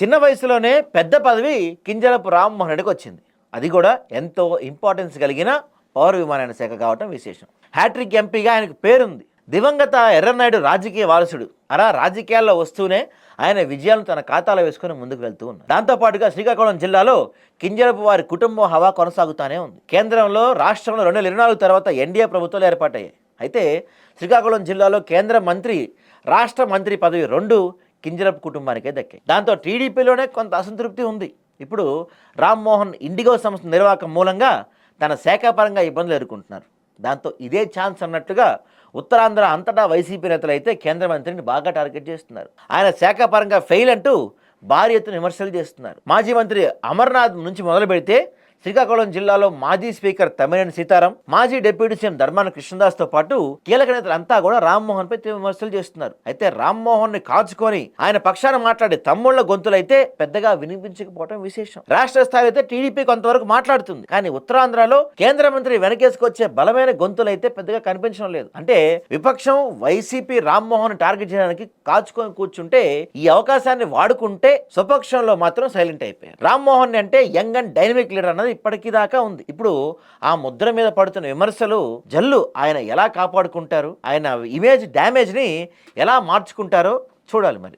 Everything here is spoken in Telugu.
చిన్న వయసులోనే పెద్ద పదవి కింజరపు రామ్మోహన్ రెడ్డికి వచ్చింది. అది కూడా ఎంతో ఇంపార్టెన్స్ కలిగిన పౌర విమానయాన శాఖ కావటం విశేషం. హ్యాట్రిక్ ఎంపీగా ఆయనకు పేరుంది. దివంగత ఎర్రనాయుడు రాజకీయ వారసుడు. అలా రాజకీయాల్లో వస్తూనే ఆయన విజయాలను తన ఖాతాలో వేసుకుని ముందుకు వెళ్తూ ఉన్నారు దాంతోపాటుగా శ్రీకాకుళం జిల్లాలో కింజరపు వారి కుటుంబం హవా కొనసాగుతూనే ఉంది. కేంద్రంలో రాష్ట్రంలో రెండు వేల ఇరవై నాలుగు తర్వాత ఎన్డీఏ ప్రభుత్వాలు ఏర్పాటయ్యాయి. అయితే శ్రీకాకుళం జిల్లాలో కేంద్ర మంత్రి రాష్ట్ర మంత్రి పదవి రెండు కింజరపు కుటుంబానికే దక్కాయి దాంతో టీడీపీలోనే కొంత అసంతృప్తి ఉంది. ఇప్పుడు రామ్మోహన్ ఇండిగో సంస్థ నిర్వాహకం మూలంగా తన శాఖాపరంగా ఇబ్బందులు ఎదుర్కొంటున్నారు. దాంతో ఇదే ఛాన్స్ అన్నట్టుగా ఉత్తరాంధ్ర అంతటా వైసీపీ నేతలు అయితే కేంద్ర మంత్రిని బాగా టార్గెట్ చేస్తున్నారు. ఆయన శాఖాపరంగా ఫెయిల్ అంటూ భారీ ఎత్తున విమర్శలు చేస్తున్నారు. మాజీ మంత్రి అమర్నాథ్ నుంచి మొదలు పెడితే శ్రీకాకుళం జిల్లాలో మాజీ స్పీకర్ తమ్మినేని సీతారాం మాజీ డిప్యూటీ సీఎం ధర్మాన కృష్ణదాస్తో పాటు కీలక నేతలంతా కూడా రామ్మోహన్ పై విమర్శలు చేస్తున్నారు. అయితే రామ్మోహన్ని కాచుకొని ఆయన పక్షాన మాట్లాడే తమ్ముళ్ళ గొంతులైతే పెద్దగా వినిపించకపోవడం విశేషం. రాష్ట్ర స్థాయిలో అయితే టీడీపీ కొంతవరకు మాట్లాడుతుంది. కానీ ఉత్తరాంధ్రలో కేంద్ర మంత్రి వెనకేసుకొచ్చే బలమైన గొంతులైతే పెద్దగా కనిపించడం లేదు. అంటే విపక్షం వైసీపీ రామ్మోహన్ టార్గెట్ చేయడానికి కాచుకొని కూర్చుంటే ఈ అవకాశాన్ని వాడుకుంటే స్వపక్షంలో మాత్రం సైలెంట్ అయిపోయారు. రామ్మోహన్ అంటే యంగ్ అండ్ డైనమిక్ లీడర్ అన్నది ఇప్పటికీ దాకా ఉంది. ఇప్పుడు ఆ ముద్ర మీద పడుతున్న విమర్శలు జల్లు ఆయన ఎలా కాపాడుకుంటారు? ఆయన ఇమేజ్ డ్యామేజ్ని ఎలా మార్చుకుంటారో చూడాలి మరి.